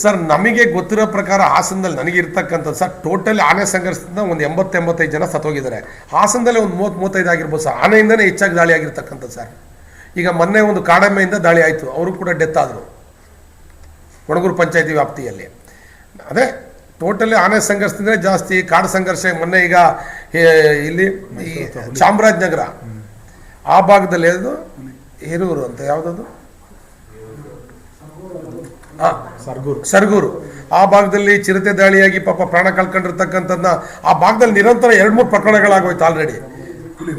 Sir ನಮಗೆ ಗೊತ್ತಿರೋ ಪ್ರಕಾರ ಹಾಸನದಲ್ಲಿ ನನಗೆ ಇರ್ತಕ್ಕಂಥದ್ದು ಸರ್ ಟೋಟಲ್ ಆನೆ ಸಂಘರ್ಷದಿಂದ ಒಂದು ಎಂಬತ್ತು ಎಂಬತ್ತೈದು ಜನ ಸತ್ತೋಗಿದ್ದಾರೆ. ಹಾಸನದಲ್ಲೇ ಒಂದು ಮೂವತ್ತು ಮೂವತ್ತೈದು ಆಗಿರ್ಬೋದು ಸರ್ ಆನೆಯಿಂದನೇ ಹೆಚ್ಚಾಗಿ ದಾಳಿ ಆಗಿರ್ತಕ್ಕಂಥದ್ದು ಸರ್ ಈಗ ಮೊನ್ನೆ ಒಂದು ಕಾಡಮ್ಮೆಯಿಂದ ದಾಳಿ ಆಯಿತು. ಅವರು ಕೂಡ ಡೆತ್ ಆದರು. ಕೊಡಗೂರು ಪಂಚಾಯತಿ ವ್ಯಾಪ್ತಿಯಲ್ಲಿ. ಅದೇ ಟೋಟಲಿ ಆನೆ ಸಂಘರ್ಷದಿಂದ ಜಾಸ್ತಿ, ಕಾಡು ಸಂಘರ್ಷ, ಮೊನ್ನೆ ಈಗ ಇಲ್ಲಿ ಚಾಮರಾಜನಗರ. ಆ ಭಾಗದಲ್ಲಿ ಅದು ಹಿರೂರು ಅಂತ, ಯಾವುದದು? ಸರ್ಗೂರು. ಸರ್ಗೂರು. ಆ ಭಾಗದಲ್ಲಿ ಚಿರತೆ ದಾಳಿಯಾಗಿ ಪಾಪ ಪ್ರಾಣ ಕಳ್ಕೊಂಡಿರ್ತಕ್ಕಂಥದ್ದನ್ನ ಆ ಭಾಗದಲ್ಲಿ ನಿರಂತರ ಎರಡು ಮೂರು ಪ್ರಕರಣಗಳಾಗೋಯ್ತು ಆಲ್ರೆಡಿ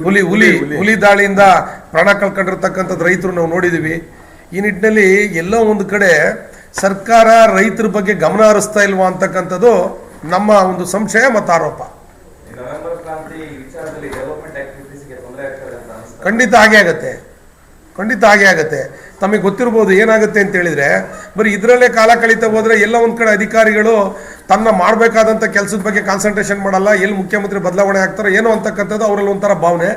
ಹುಲಿ ಹುಲಿ ಹುಲಿ ದಾಳಿಯಿಂದ ಪ್ರಾಣ ಕಳ್ಕೊಂಡಿರ್ತಕ್ಕಂಥದ್ದು ರೈತರು ನಾವು ನೋಡಿದ್ದೀವಿ ಈ ನಿಟ್ಟಿನಲ್ಲಿ ಎಲ್ಲೋ ಒಂದು ಕಡೆ ಸರ್ಕಾರ ರೈತರ ಬಗ್ಗೆ ಗಮನ ಹರಿಸ್ತಾ ಇಲ್ವಾ ಅಂತಕ್ಕಂಥದ್ದು ನಮ್ಮ ಒಂದು ಸಂಶಯ ಮತ್ತು ಆರೋಪ. ನವೆಂಬರ್ ಕ್ರಾಂತಿ ವಿಚಾರದಲ್ಲಿ ಡೆವಲಪ್ಮೆಂಟ್ ಆಕ್ಟಿವಿಟೀಸ್ಗೆ ತೊಂದರೆ ಆಗ್ತದೆ ಅಂತ ಅನಿಸ್ತಾ ಖಂಡಿತ ಹಾಗೆ ಆಗತ್ತೆ. ಖಂಡಿತ ಹಾಗೆ ಆಗತ್ತೆ. ತಮಗೆ ಗೊತ್ತಿರ್ಬೋದು ಏನಾಗುತ್ತೆ ಅಂತ ಹೇಳಿದ್ರೆ, ಬರೀ ಇದರಲ್ಲೇ ಕಾಲ ಕಳೀತಾ ಹೋದರೆ ಎಲ್ಲ ಒಂದು ಕಡೆ ಅಧಿಕಾರಿಗಳು ತನ್ನ ಮಾಡಬೇಕಾದಂಥ ಕೆಲಸದ ಬಗ್ಗೆ ಕಾನ್ಸಂಟ್ರೇಷನ್ ಮಾಡಲ್ಲ, ಎಲ್ಲಿ ಮುಖ್ಯಮಂತ್ರಿ ಬದಲಾವಣೆ ಆಗ್ತಾರೋ ಏನೋ ಅಂತಕ್ಕಂಥದ್ದು ಅವರಲ್ಲಿ ಒಂಥರ ಭಾವನೆ.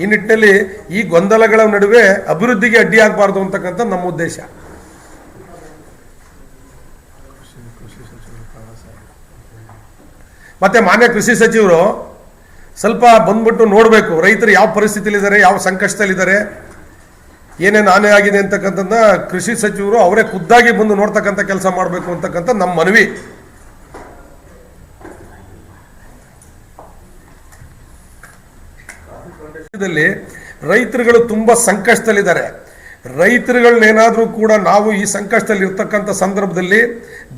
ಈ ನಿಟ್ಟಿನಲ್ಲಿ ಈ ಗೊಂದಲಗಳ ನಡುವೆ ಅಭಿವೃದ್ಧಿಗೆ ಅಡ್ಡಿ ಆಗಬಾರ್ದು ಅಂತಕ್ಕಂಥ ನಮ್ಮ ಉದ್ದೇಶ. ಮತ್ತೆ ಮಾನ್ಯ ಕೃಷಿ ಸಚಿವರು ಸ್ವಲ್ಪ ಬಂದ್ಬಿಟ್ಟು ನೋಡಬೇಕು, ರೈತರು ಯಾವ ಪರಿಸ್ಥಿತಿಲಿದ್ದಾರೆ ಯಾವ ಸಂಕಷ್ಟದಲ್ಲಿದ್ದಾರೆ ಏನೇನು ಹಾನಿ ಆಗಿದೆ ಅಂತಕ್ಕಂಥದ್ದನ್ನ ಕೃಷಿ ಸಚಿವರು ಅವರೇ ಖುದ್ದಾಗಿ ಬಂದು ನೋಡ್ತಕ್ಕಂಥ ಕೆಲಸ ಮಾಡಬೇಕು ಅಂತಕ್ಕಂಥ ನಮ್ಮ ಮನವಿ. ರೈತರುಗಳು ತುಂಬಾ ಸಂಕಷ್ಟದಲ್ಲಿದ್ದಾರೆ. ರೈತರುಗಳನ್ನೇನಾದ್ರೂ ಕೂಡ ನಾವು ಈ ಸಂಕಷ್ಟದಲ್ಲಿ ಇರ್ತಕ್ಕಂಥ ಸಂದರ್ಭದಲ್ಲಿ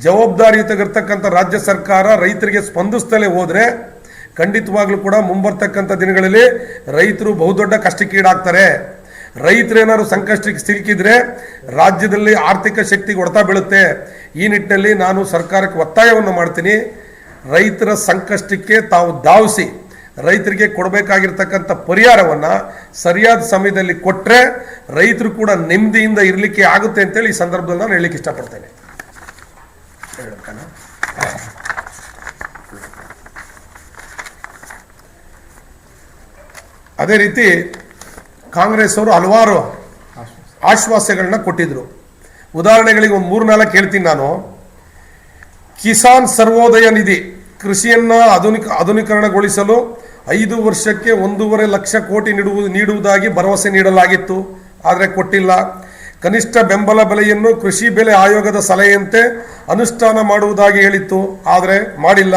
ಜವಾಬ್ದಾರಿಯುತಗಿರ್ತಕ್ಕಂಥ ರಾಜ್ಯ ಸರ್ಕಾರ ರೈತರಿಗೆ ಸ್ಪಂದಿಸ್ತಲೇ ಹೋದ್ರೆ ಖಂಡಿತವಾಗ್ಲೂ ಕೂಡ ಮುಂಬರ್ತಕ್ಕಂಥ ದಿನಗಳಲ್ಲಿ ರೈತರು ಬಹುದೊಡ್ಡ ಕಷ್ಟಕ್ಕೀಡಾಗ್ತಾರೆ. ರೈತರೇನಾದ್ರು ಸಂಕಷ್ಟಕ್ಕೆ ಸಿಲುಕಿದ್ರೆ ರಾಜ್ಯದಲ್ಲಿ ಆರ್ಥಿಕ ಶಕ್ತಿಗೆ ಹೊಡೆತ ಬೀಳುತ್ತೆ ಈ ನಿಟ್ಟಿನಲ್ಲಿ ನಾನು ಸರ್ಕಾರಕ್ಕೆ ಒತ್ತಾಯವನ್ನು ಮಾಡ್ತೀನಿ ರೈತರ ಸಂಕಷ್ಟಕ್ಕೆ ತಾವು ಧಾವಿಸಿ, ರೈತರಿಗೆ ಕೊಡಬೇಕಾಗಿರ್ತಕ್ಕಂಥ ಪರಿಹಾರವನ್ನು ಸರಿಯಾದ ಸಮಯದಲ್ಲಿ ಕೊಟ್ಟರೆ ರೈತರು ಕೂಡ ನೆಮ್ಮದಿಯಿಂದ ಇರಲಿಕ್ಕೆ ಆಗುತ್ತೆ ಅಂತೇಳಿ ಈ ಸಂದರ್ಭದಲ್ಲಿ ನಾನು ಹೇಳಲಿಕ್ಕೆ ಇಷ್ಟಪಡ್ತೇನೆ? ಅದೇ ರೀತಿ ಕಾಂಗ್ರೆಸ್ ಅವರು ಹಲವಾರು ಆಶ್ವಾಸಗಳನ್ನ ಕೊಟ್ಟಿದ್ರು. ಉದಾಹರಣೆಗಳಿಗೆ ಒಂದು ಮೂರು ನಾಲ್ಕು ಹೇಳ್ತೀನಿ ನಾನು. ಕಿಸಾನ್ ಸರ್ವೋದಯ ನಿಧಿ ಕೃಷಿಯನ್ನ ಆಧುನಿಕ, ಆಧುನೀಕರಣಗೊಳಿಸಲು ಐದು ವರ್ಷಕ್ಕೆ ಒಂದೂವರೆ ಲಕ್ಷ ಕೋಟಿ ನೀಡುವುದು, ನೀಡುವುದಾಗಿ ಭರವಸೆ ನೀಡಲಾಗಿತ್ತು. ಆದರೆ ಕೊಟ್ಟಿಲ್ಲ. ಕನಿಷ್ಠ ಬೆಂಬಲ ಬೆಲೆಯನ್ನು ಕೃಷಿ ಬೆಲೆ ಆಯೋಗದ ಸಲಹೆಯಂತೆ ಅನುಷ್ಠಾನ ಮಾಡುವುದಾಗಿ ಹೇಳಿತ್ತು. ಆದರೆ ಮಾಡಿಲ್ಲ.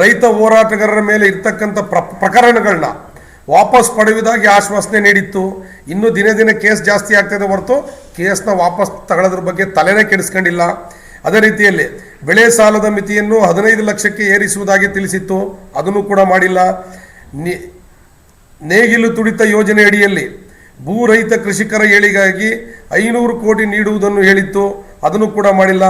ರೈತ ಹೋರಾಟಗಾರರ ಮೇಲೆ ಇರ್ತಕ್ಕಂಥ ಪ್ರ ಪ್ರಕರಣಗಳನ್ನ ವಾಪಸ್ ಪಡೆಯುವುದಾಗಿ ಆಶ್ವಾಸನೆ ನೀಡಿತ್ತು. ಇನ್ನು ದಿನೇ ದಿನೇ ಕೇಸ್ ಜಾಸ್ತಿ ಆಗ್ತಿದೆ ಹೊರತು ಕೇಸ್ನ ವಾಪಸ್ ತಗೊಳ್ಳೋದ್ರ ಬಗ್ಗೆ ತಲೆನೇ ಕೆಡಿಸ್ಕೊಂಡಿಲ್ಲ. ಅದೇ ರೀತಿಯಲ್ಲಿ ಬೆಳೆ ಸಾಲದ ಮಿತಿಯನ್ನು ಹದಿನೈದು ಲಕ್ಷಕ್ಕೆ ಏರಿಸುವುದಾಗಿ ತಿಳಿಸಿತ್ತು. ಅದನ್ನು ಕೂಡ ಮಾಡಿಲ್ಲ. ನೇಗಿಲು ತುಡಿತ ಯೋಜನೆ ಅಡಿಯಲ್ಲಿ ಭೂ ರಹಿತ ಕೃಷಿಕರ ಏಳಿಗಾಗಿ ಐನೂರು ಕೋಟಿ ನೀಡುವುದನ್ನು ಹೇಳಿತ್ತು. ಅದನ್ನು ಕೂಡ ಮಾಡಿಲ್ಲ.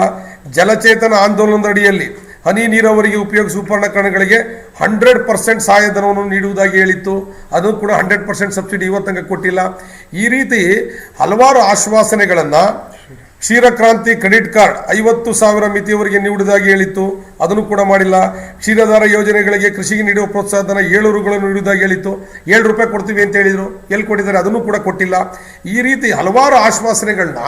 ಜಲಚೇತನ ಆಂದೋಲನದ ಅಡಿಯಲ್ಲಿ ಹನಿ ನೀರಾವರಿಗೆ ಉಪಯೋಗಿಸುವ ಉಪಕರಣಗಳಿಗೆ ಹಂಡ್ರೆಡ್ ಪರ್ಸೆಂಟ್ ಸಹಾಯಧನವನ್ನು ನೀಡುವುದಾಗಿ ಹೇಳಿತ್ತು. ಅದು ಕೂಡ ಹಂಡ್ರೆಡ್ ಪರ್ಸೆಂಟ್ ಸಬ್ಸಿಡಿ ಇವತ್ತಂಗೆ ಕೊಟ್ಟಿಲ್ಲ. ಈ ರೀತಿ ಹಲವಾರು ಆಶ್ವಾಸನೆಗಳನ್ನು ಕ್ಷೀರಕ್ರಾಂತಿ ಕ್ರೆಡಿಟ್ ಕಾರ್ಡ್ ಐವತ್ತು ಸಾವಿರ ಮಿತಿಯವರಿಗೆ ನೀಡುವುದಾಗಿ ಹೇಳಿತ್ತು. ಅದನ್ನು ಕೂಡ ಮಾಡಿಲ್ಲ. ಕ್ಷೀರಧಾರ ಯೋಜನೆಗಳಿಗೆ ಕೃಷಿಗೆ ನೀಡುವ ಪ್ರೋತ್ಸಾಹಧನ ಏಳು ರೂಗಳನ್ನು ನೀಡುವುದಾಗಿ ಹೇಳಿತ್ತು. ಏಳು ರೂಪಾಯಿ ಕೊಡ್ತೀವಿ ಅಂತ ಹೇಳಿದರು. ಎಲ್ಲಿ ಕೊಟ್ಟಿದ್ದಾರೆ? ಅದನ್ನು ಕೂಡ ಕೊಟ್ಟಿಲ್ಲ. ಈ ರೀತಿ ಹಲವಾರು ಆಶ್ವಾಸನೆಗಳನ್ನ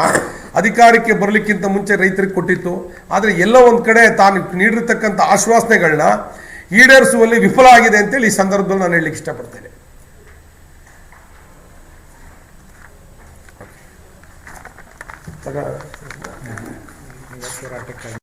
ಅಧಿಕಾರಕ್ಕೆ ಬರಲಿಕ್ಕಿಂತ ಮುಂಚೆ ರೈತರಿಗೆ ಕೊಟ್ಟಿತ್ತು. ಆದರೆ ಎಲ್ಲ ಒಂದು ಕಡೆ ತಾನು ನೀಡಿರ್ತಕ್ಕಂಥ ಆಶ್ವಾಸನೆಗಳನ್ನ ಈಡೇರಿಸುವಲ್ಲಿ ವಿಫಲ ಆಗಿದೆ ಅಂತೇಳಿ ಈ ಸಂದರ್ಭದಲ್ಲಿ ನಾನು ಹೇಳಲಿಕ್ಕೆ ಇಷ್ಟಪಡ್ತೇನೆ.